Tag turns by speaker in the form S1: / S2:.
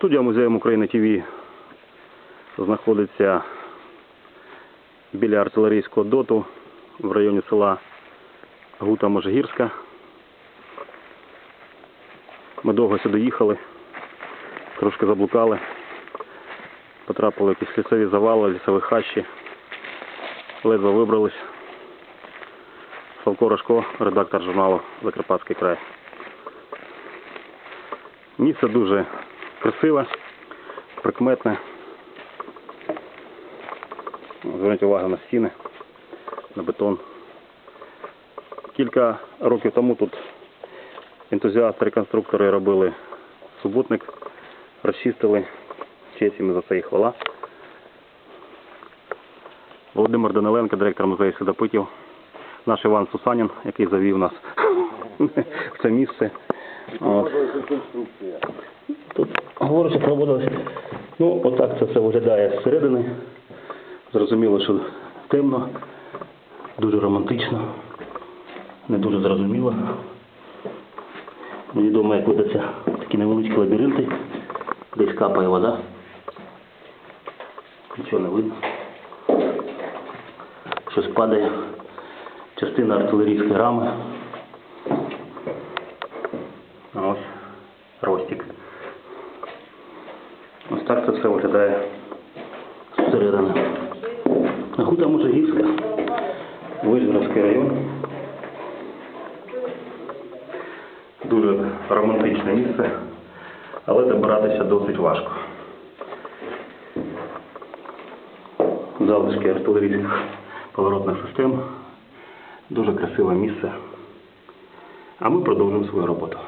S1: Студія Музею України ТВ знаходиться біля артилерійського доту в районі села Гута Можгірська. Ми довго сюди їхали, трошки заблукали, потрапили в якісь лісові завали, лісові хащі, ледве вибрались. Славко Рожко, редактор журналу Закарпатський край. Місце дуже красиве, прикметне. Зверніть увагу на стіни, на бетон. Кілька років тому тут ентузіасти-реконструктори робили суботник, розчистили. Честь їм за це і хвала. Володимир Даниленко, директор музею Сідопитів, наш Іван Сусанін, який завів нас в це місце. От. Тут говориться проводилось. Ну, отак це все виглядає зсередини. Зрозуміло, що темно, дуже романтично, не дуже зрозуміло. Невідомо, як ведеться такі невеличкі лабіринти. Десь капає вода. Нічого не видно. Щось падає. Частина артилерійської рами. Так це все виглядає зсередини. Гута Можигірська, Вижгородський район. Дуже романтичне місце, але добиратися досить важко. Залишки артилерійських поворотних систем. Дуже красиве місце. А ми продовжуємо свою роботу.